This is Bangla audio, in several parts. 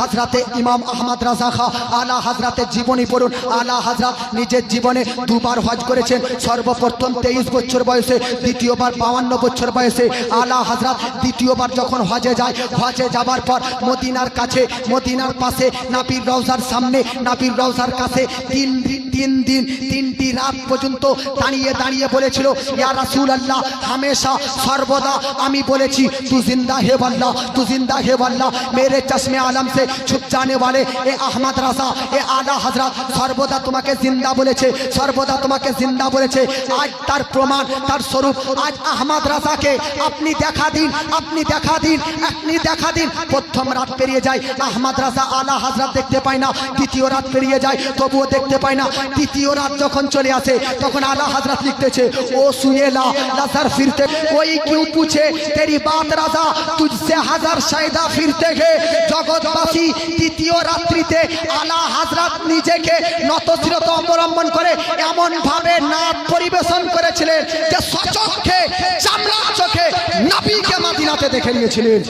হাজরাতে ইমাম আহমদ রাজা খা, আলা হাজরাতের জীবনী পড়ুন, আলা হাজরাত নিজের জীবনে দুবার হজ করেছেন, সর্বপ্রথম তেইশ বছর বয়সে, দ্বিতীয়বার বাউান্ন বছর বয়সে, আলা হাজরাত দ্বিতীয়বার যখন হজে যায়, হজে যাবার পর মদিনার কাছে, মদিনার পাশে নাপির রওজার সামনে নাপির রওজার কাছে তিন দিন তিন দিন, তিনটি রাত পর্যন্ত দাঁড়িয়ে দাঁড়িয়ে বলেছিল, ইয়া রাসুল আল্লাহ হামেশা, সর্বদা আমি বলেছি, তু জিন্দা হে বাল্লাহ তু জিন্দা হে বাল্লাহ মেরে চশমে আলম সে ছুপ জানে বলে, এ আহমদ রাসা এ আলা হাজরা সর্বদা তোমাকে জিন্দা বলেছে, সর্বদা তোমাকে জিন্দা বলেছে, আজ তার প্রমাণ, তার স্বরূপ, আজ আহমদ রাজাকে আপনি দেখা দিন, আপনি দেখা দিন, আপনি দেখা দিন। প্রথম রাত পেরিয়ে যায়, আহমদ রাসা আলা হাজরা দেখতে পায় না, দ্বিতীয় রাত পেরিয়ে যায়, তবুও দেখতে পায় না তৃতীয় রাত যখন চলে আসে তখন আলা হাজরাত লিখতেছে ও সুয়েলা লাসার ফিরতে ওই কেউ পুছে তেরি বাত রাজা তুঝসে হাজার সায়দা ফিরতে গে। জগৎবাসী তৃতীয় রাত্রিতে আলা হাজরাত নিজেকে নতশ্রত অবলম্বন করে এমন ভাবে নাচ পরিবেশন করেছিলেন যে সচক্ষে চামড়া চোখে নাবিকে মাদিনাতে দেখে নিয়েছিলেন।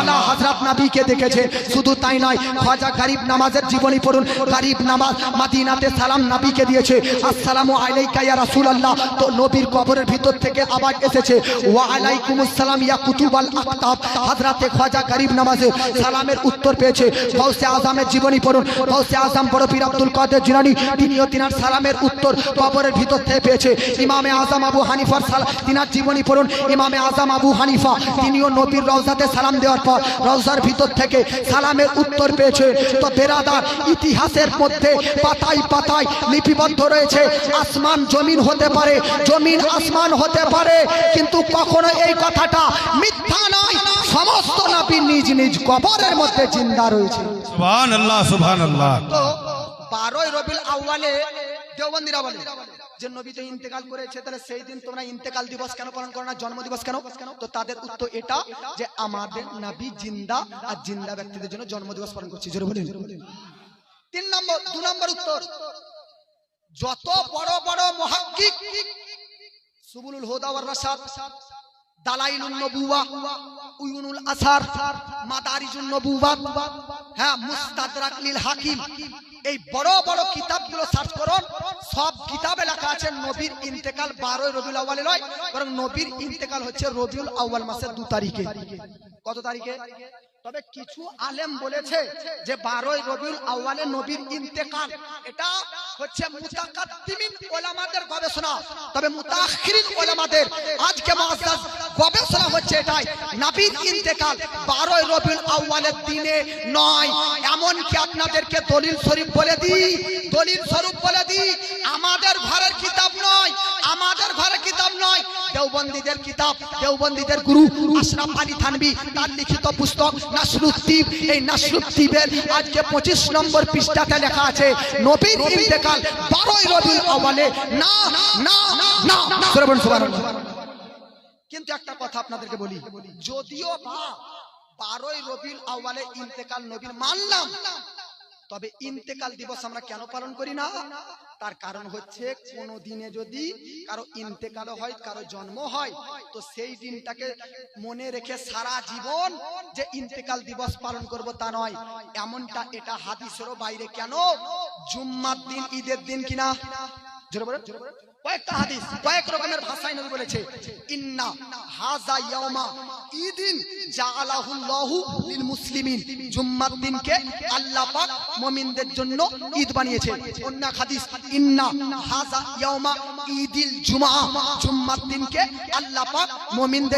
আলা হাজরাত নাবিকে দেখেছে। শুধু তাই নয় খাজা গরিব নামাজের জীবনী পড়ুন। গরিব নামাজ মাদিনাতে সালাম নাবিকে দিয়েছে। আসসালামু আলাইকা ইয়া রাসূলুল্লাহ। তো নবীর কবরের ভিতর থেকে আওয়াজ এসেছে। ওয়া আলাইকুমুস সালাম ইয়া কুতুবাল আকতাব হযরতে খাজা গরিব নামাজে সালামের উত্তর পেয়েছে। গাউসে আজমের জীবনী পড়ুন। গাউসে আজম বড় পীর আব্দুল কাদের জিলানী। তিনিও তিনার সালামের উত্তর কবরের ভিতর থেকে পেয়েছে। ইমামে আজম আবু হানিফার সালাম তিনার জীবনী পড়ুন। ইমামে আজম আবু হানিফা। তিনিও নবীর রওজাতে সালাম দেওয়ার পর রওজার ভিতর থেকে সালামের উত্তর পেয়েছে। তো বেরাদার ইতিহাসের মধ্যে পাতায় পাতায় লিপিবদ্ধ রয়েছে। আসমান জমিন হতে পারে জমিন আসমান হতে পারে কিন্তু কখনো এই কথাটা মিথ্যা নয়। সমস্ত নবী নিজ নিজ কবরের মধ্যে জিন্দা রয়েছে। বারোই রবিল আউ্বালে দেওবন্দিরা বলে যে নবী তো ইন্তেকাল করেছে তাহলে সেই দিন তোমরা ইন্তেকাল দিবস কেন পালন করো না জন্ম দিবস কেন? তো তাদের উত্তর এটা যে আমাদের নবী জিন্দা আর জিন্দা ব্যক্তিদের জন্য জন্ম দিবস পালন করছি। জোরে বলেন। তিন নম্বর, দু নম্বর উত্তর। যত বড় বড় মহাক্কিক, সুবুলুল হুদা ওয়ার রাশাদ দালাইলুন নবুওয়া উয়ুনুল আসার মাদারিজুন নবুওয়াত হ্যাঁ এই বড় বড় কিতাবগুলো সার্চ করুন। সব নবীর ইন্তেকাল বারোই নয়, বরং নবীর ইন্তেকাল হচ্ছে রবিউল আউয়াল মাসের দু তারিখে। কত তারিখে? তবে কিছু আলেম বলেছে যে বারোই রবিউল আউয়ালে নবীর ইন্তেকাল, এটা হচ্ছে মুতাকাদ্দিমিন ওলামাদের গবেষণা। তবে মুতাখিরিন ওলামাদের, আজকে মাসাজ গবেষণা হচ্ছে এটাই, নবীর ইন্তেকাল বারোই রবিউল আউয়ালের দিনে নয়। এমন কি আপনাদেরকে দলিল শরীফ বলে দিই, দলিল স্বরূপ বলে দিই, আমাদের ঘরের কিতাব নয়, আমাদের ঘরের কিতাব নয়। দেওবন্দীদের কিতাব, দেওবন্দীদের গুরু আশরাফ আলী থানবি, তার লিখিত পুস্তক নাসরুদ্দীপ। এই নাসরুদ্দীপের আজকে পঁচিশ নম্বর পৃষ্ঠাতে লেখা আছে ইন্তেকাল বারোই রবি না না না। কিন্তু একটা কথা আপনাদেরকে বলি, যদিও বা বারোই রবিউল আওয়ালে ইন্তেকাল নবীর মানলাম তবে ইন্তেকাল দিবস আমরা কেন পালন করি না? তার কারণ হচ্ছে কোনো দিনে যদি কারও ইন্তেকাল হয় কারও জন্ম হয় তো সেই দিনটাকে মনে রেখে সারা জীবন যে ইন্তেকাল দিবস পালন করব তা নয়। এমনটা এটা হাদিসেরও বাইরে কেন? জুম্মার দিন ঈদের দিন কিনা? জোরে জুম্মার দিনকে আল্লাহ পাক মুমিনদের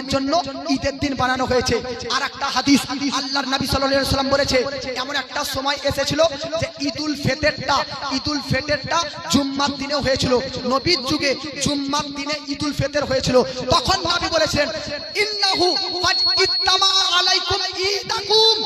জন্য ঈদের দিন বানানো হয়েছে। আর একটা হাদিস, আল্লাহর নবী সাল্লাল্লাহু সাল্লাম বলেছে, এমন একটা সময় এসেছিল যে ঈদুল ফিতরটা ঈদুল ফিতরটা জুম্মার দিনে হয়েছিল। নবীর যুগে জুম্মার দিনে ঈদুল ফেতের হয়েছিল। তখন নবী বলেছেন ইন্নাহু ফাজ ইত্তামা আলাইকুম ঈদাকুম।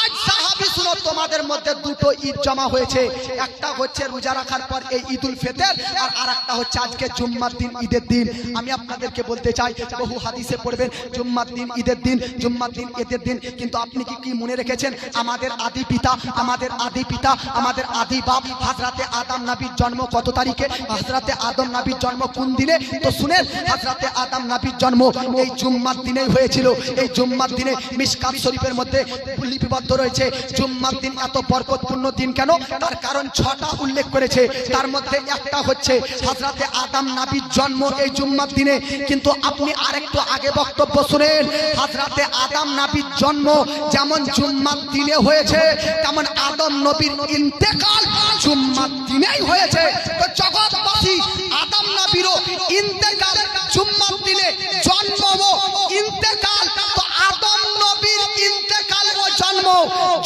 আজ সাহাবী তোমাদের মধ্যে দুটো ঈদ জমা হয়েছে। একটা হচ্ছে রোজা রাখার পর এই ঈদুল ফেতের, আর আরেকটা হচ্ছে আজকে জুম্মার দিন, ঈদের দিন। আমি আপনাদেরকে বলতে চাই, বহু হাদিসে পড়বেন, জুম্মার দিন, ঈদের দিন, জুম্মার দিন, ঈদের দিন। কিন্তু আপনি কি কি মনে রেখেছেন? আমাদের আদি পিতা, আমাদের আদি পিতা, আমাদের আদি বাপ, হাজরাতে আদম নবীর জন্ম কত তারিখে? হাজরাতে আদম নবীর জন্ম কোন দিনে? তো শুনেন, হাজরাতে আদম নবীর জন্ম এই জুম্মার দিনেই হয়েছিল। এই জুম্মার দিনে মিসকাত শরীফের মধ্যে লিপিবদ্ধ রয়েছে, জুম্মার দিন এত বরকতপূর্ণ দিন কেন? তার কারণ ছটা উল্লেখ করেছে। তার মধ্যে একটা হচ্ছে হাজরাতে আদম নাবির জন্ম এই জুম্মার দিনে। কিন্তু আপনি আরেকটু আগে বক্তব্য শুনেন। হাজরাতে আদাম নাবির জন্ম যেমন জুম্মার দিনে হয়েছে, তেমন আদম নবীর ইন্তেকাল জুম্মার দিনেই হয়েছে।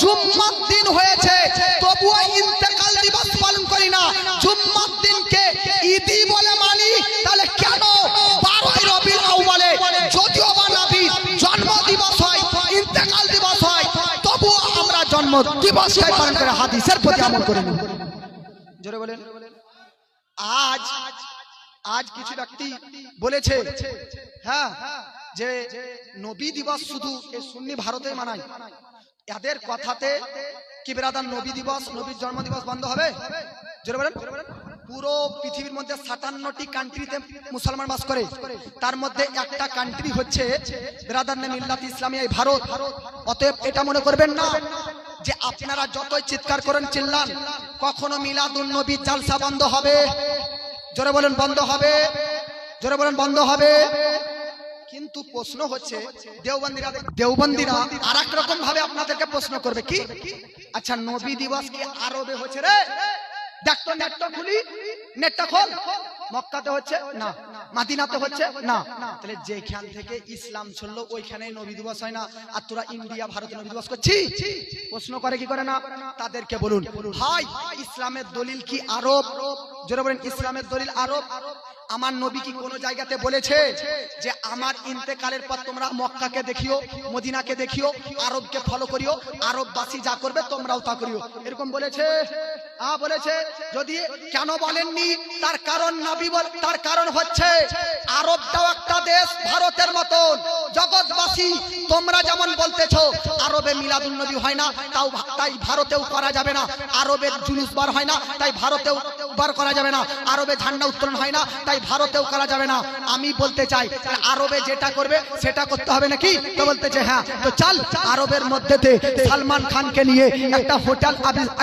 জুম্মার দিন হয়েছে, তবুও ইন্তেকাল দিবস পালন করি না। জুম্মার দিনকে ঈদি বলে মানি, তাহলে কেন বারোই রবির আউ্বালে যদিও বা নবীর জন্ম দিবস হয়, ইন্তেকাল দিবস হয়, তবুও আমরা জন্ম দিবসটাই পালন করে হাদিসের প্রতি আমল করে নিই জোরে বলেন। আজ আজ কিছু ব্যক্তি বলেছে হ্যাঁ যে নবী দিবস শুধু এই সুন্নি ভারতে মানায়। এদের কথাতে কি বেরাদার নবী দিবস নবীর জন্ম দিবস বন্ধ হবে? জোরে বলেন। পুরো পৃথিবীর মধ্যে সাতান্নটি কান্ট্রিতে মুসলমান বাস করে। তার মধ্যে একটা কান্ট্রি হচ্ছে বেরাদার নে মিল্লাত ইসলামী এই ভারত। অতএব এটা মনে করবেন না যে আপনারা যতই চিৎকার করেন চিল্লান কখনো মিলাদুন নবী জালসা বন্ধ হবে। জোরে বলেন বন্ধ হবে। জোরে বলেন বন্ধ হবে। কিন্তু প্রশ্ন হচ্ছে, দেওবন্দিরা দেওবন্দিরা আর এক রকম ভাবে আপনাদেরকে প্রশ্ন করবে কি? আচ্ছা নবী দিবস কি আরবে হচ্ছে রে? দেখ তো নেটটা খুলি, নেটটা খোল। মক্কাতে হচ্ছে? না। মাদিনাতে হচ্ছে? না। তাহলে যেখান থেকে ইসলাম ওইখানেই নবী দিবস হয় না। আর তোরা ইন্ডিয়া, ভারতে নবী দিবস করছি প্রশ্ন করে কি করে না? তাদেরকে বলুন ভাই ইসলামের দলিল কি আরব? জোরে বলেন, ইসলামের দলিল আরব? আমার নবী কি কোনো জায়গাতে বলেছে যে আমার ইন্তেকালের পর তোমরা মক্কাকে দেখিও, মদিনাকে দেখিও, আরবকে ফলো করিও, আরববাসী যা করবে তোমরাও তা করিও। এরকম বলেছে? হ্যাঁ বলেছে, যদি কেন বলেননি? তার কারণ নবী বল, তার কারণ হচ্ছে আরবটাও একটা দেশ ভারতের মতন। জগৎবাসী, তোমরা যেমন বলতেছো, আরবে মিলাদুল নবী হয় না, তাও তাই ভারতেও করা যাবে না। আরবের জুলুস বার হয় না, তাই ভারতেও বার করা যাবে না। আরবে ঝান্ডা উত্তোলন হয় না, তাই ভারতেও করা যাবে না। আমি বলতে চাই আরবে যেটা করবে, সেটা করতে হবে নাকি? তো বলতেছে হ্যাঁ। তো চাল, আরবের মধ্যেতে সালমান খানকে নিয়ে একটা হোটেল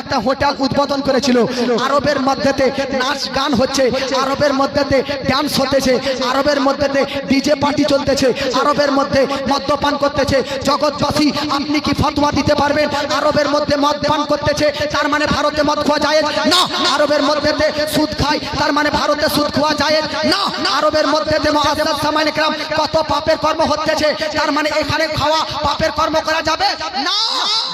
একটা হোটেল উদ্বোধন করেছিল। আরবের মধ্যেতে নাচ গান হচ্ছে, আরবের মধ্যেতে ডান্স হতেছে, আরবের মধ্যেতে ডিজে পার্টি চলতেছে, আরবের মধ্যে মদ্যপান করতেছে। জগৎবাসী, আপনি কি ফতোয়া দিতে পারবেন? আরবের মধ্যে মদ পান করতেছে, তার মানে ভারতে মদ খাওয়া যায় না। আরবের মধ্যে সুদ খায় তার মানে ভারতে সুদ খাওয়া যায় না। আরবের মধ্যে কত পাপের কর্ম হতেছে তার মানে এখানে খাওয়া পাপের কর্ম করা যাবে? না,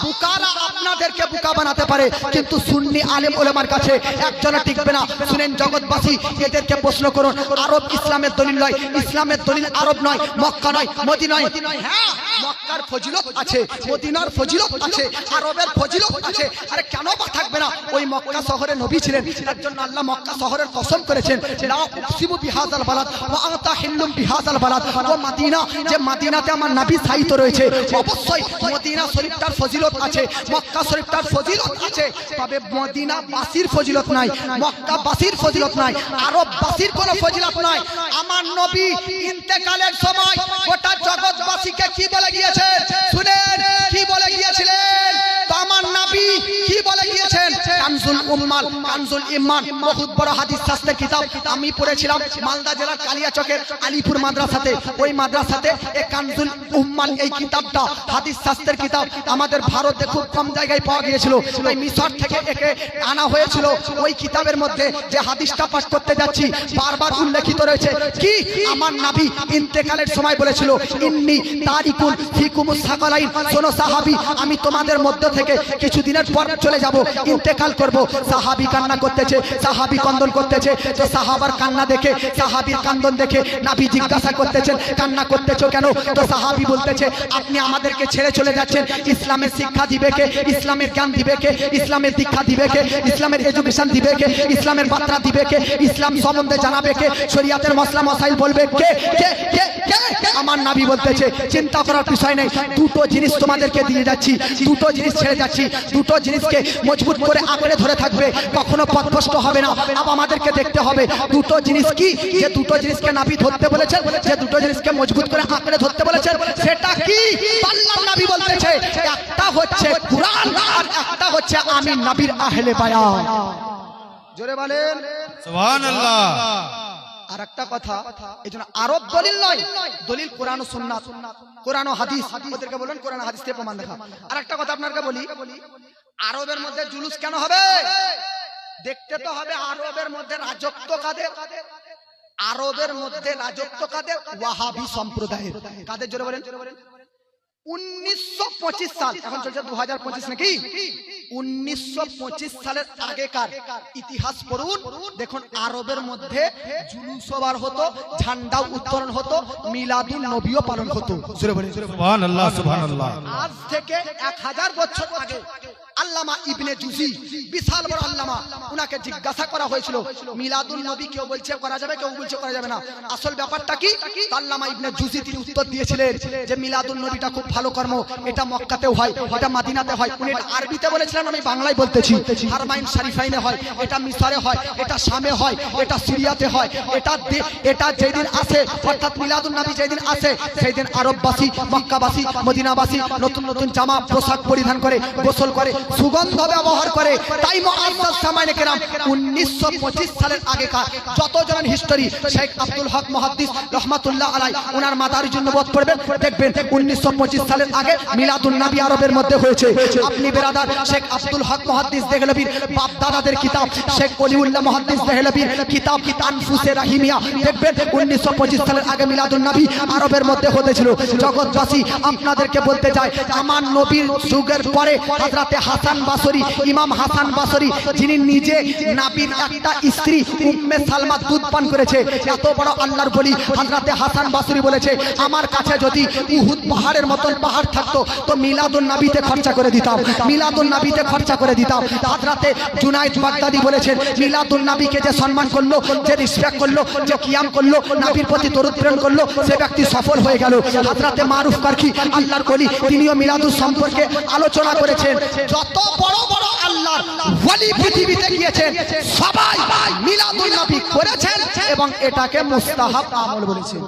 বুকারা আপনাদেরকে বুকা বানাতে পারে, কিন্তু সুন্নি আলেম ওলেমার কাছে একজনে টিকবে না। শুনেন জগৎবাসী, এদেরকে প্রশ্ন করুন, আরব ইসলামের দলিল নয়, ইসলামের দলিল আরব নয়, মক্কা নয়, মদিনা নয়। হ্যাঁ মক্কার ফজিলত আছে, মদিনার ফজিলত আছে, আরবের ফজিলত আছে। আরে কেন বা থাকবে না? ওই মক্কা শহরে নবী ছিলেন। তার জন্য আল্লাহ মক্কা শহরের কসম করেছেন, লা উকসিমু বিহাযাল বালাদ, ওয়া আনতা হিল্লুম বিহাযাল বালাদ। ও মদিনা, যে মদিনাতে আমার নবী সাহিত্য রয়েছে, অবশ্যই মদিনা শরীফটার ফজিলত আছে, মক্কা শরীফটার ফজিলত আছে। তবে মদিনা বাসির ফজিলত নাই মক্কা বাসির ফজিলত নাই আরব বাসির কোনো ফজিলত নাই। আমার নবী ইন্তেকালের সময় গোটা জগৎবাসীকে কি বলে গিয়েছেন শুনেন কি বলে গিয়েছিলেন? তো আমার নবী কি কানজুল উম্মাল কানজুল ইমান। বহুত বড় হাদিস শাস্ত্রের কিতাব। আমি পড়েছিলাম মালদা জেলার কালিয়াচকের আলিপুর মাদ্রাসাতে। ওই মাদ্রাসাতে এই কানজুল উম্মাল এই কিতাবটা, হাদিস শাস্ত্রের কিতাব, আমাদের ভারতে খুব কম জায়গায় পাওয়া গিয়েছিল। ওই মিশর থেকে একে আনা হয়েছিল। ওই কিতাবের মধ্যে যে হাদিসটা পাঠ করতে যাচ্ছি, বারবার উল্লেখিত রয়েছে। কি? আমার নাবি ইন্তেকালের সময় বলেছিল, ইন্নি তারিকুল ফিকুমুস সাকালাইন। শোনো সাহাবী, আমি তোমাদের মধ্য থেকে কিছুদিনের পর চলে যাব। ইন্তেকাল করব। সাহাবি কান্না করতেছে, সাহাবি কন্দন করতেছে। তো সাহাবার কান্না দেখে, সাহাবির কান্দন দেখে নাবি জিজ্ঞাসা করতেছেন, কান্না করতেছো কেন? তো সাহাবি বলতেছে, আপনি আমাদেরকে ছেড়ে চলে যাচ্ছেন। ইসলামের শিক্ষা দিবে কে? ইসলামের জ্ঞান দিবে কে? ইসলামের দীক্ষা দিবে কে? ইসলামের এডুকেশন দিবে কে? ইসলামের বার্তা দিবে কে? ইসলাম সম্বন্ধে জানাবে কে? শরিয়াতের মশলা মশাইল বলবে কে? কে? কে? আমার নাবি বলতেছে, চিন্তা করার বিষয় নেই। দুটো জিনিস তোমাদেরকে দিয়ে যাচ্ছি। দুটো জিনিস ছেড়ে যাচ্ছি। দুটো জিনিসকে মজবুত মজবুত করে আগলে ধরে থাকবে কখনো পথভ্রষ্ট হবে না। আবার আমাদেরকে দেখতে হবে দুটো জিনিস কি? যে দুটো জিনিসকে নাবি ধরতে বলেছেন যে দুটো জিনিসকে মজবুত করে আগলে ধরতে বলেছেন সেটা কি? পাল্লার নাবি বলতেছে একটা হচ্ছে কুরআন আর একটা হচ্ছে আমি নাবির আহলে বায়ান। জোরে বলেন। সুবহানাল্লাহ। আর একটা কথা এই জন্য আরব দলিল নয় দলিল কোরআন সুন্নাত কোরআন হাদিস ওদেরকে বলেন কোরআন হাদিস থেকে প্রমাণ দেখা আর একটা কথা আপনাকে বলি আরবের মধ্যে জুলুস কেন হবে? দেখতে তো হবে আরবের মধ্যে রাজত্ব কাদের? আরবের মধ্যে রাজত্ব কাদের? ওয়াহাবি সম্প্রদায়ের। কাদের? জোরে বলেন। আজ থেকে এক হাজার বছর আগে আল্লামা ইবনে জুজি, বিশাল বড় আল্লামা, উনাকে জিজ্ঞাসা করা হয়েছিল মিলাদুল নবী কেউ বলছে করা যাবে, কেউ বলছে করা যাবে না। আসল ব্যাপারটা কি? আল্লামা ইবনে জুজি তিনি উত্তর দিয়েছিলেন যে মিলাদুল নবীটা খুব ভালো কর্ম, এটা মক্কাতেও হয়, এটা মাদিনাতে হয়, উনি এটা আরবিতে বলেছিলেন, আমি বাংলায় বলতেছি। হারমাইন শরীফাইনে হয়, এটা মিশরে হয়, এটা শামে হয়, এটা সিরিয়াতে হয়, এটা এটা যেদিন আসে, অর্থাৎ মিলাদুল নবী যেদিন আসে সেই দিন আরববাসী, মক্কাবাসী, মদিনাবাসী নতুন নতুন জামা, পোশাক পরিধান করে, গোসল করে সুগন্ধ ব্যবহার করে। তাই কেরাম 1925 সালের আগেকার শেখ আব্দুল হক রহমাতুল্লাহ আলাই ওনার জন্য বোধ দেখবেন 1925 সালের আগে মিলাদুন নবী আরবের মধ্যে হয়েছে। আপনি বেরাদার, শেখ আব্দুল হক বাপ দাদাদের কিতাব, শেখ দেহলভির কিতাব রাহিমিয়া, দেখবেন 1925 সালের আগে মিলাদুন নবী আরবের মধ্যে হতেছিল জগৎবাসী আপনাদেরকে বলতে চাই আমার নবীর যুগের পরে হাজরাতে হযরতে হাসান বাসরি, ইমাম হাসান বাসরি, যিনি নিজে নাবির একটা স্ত্রী উম্মে সালমা দুধ পান করেছে। এত বড় আল্লাহর বলি, হযরতে হাসান বাসরি বলেছে, আমার কাছে যদি উহুদ পাহাড়ের মতন পাহাড় থাকতো, তো মিলাদুন নবীতে খরচা করে দিতাম, মিলাদুন নবীতে খরচা করে দিতাম। হযরতে জুনাইদ বাগদাদি বলেছেন, মিলাদুন নবীকে যে সম্মান করল, যে রিসপেক্ট করল, যে কিয়াম করল, নাবির প্রতি দরুদ প্রেরণ করল, সে ব্যক্তি সফল হয়ে গেল। হযরতে মারুফ কারখি আল্লাহর কলি তিনিও মিলাদুল সম্পর্কে আলোচনা করেছেন। যত বড় বড় আল্লাহ ওয়ালি পৃথিবীতে গিয়েছেন, সবাই মিলাদুল করেছেন এবং এটাকে মুস্তাহাব আমল বলেছেন।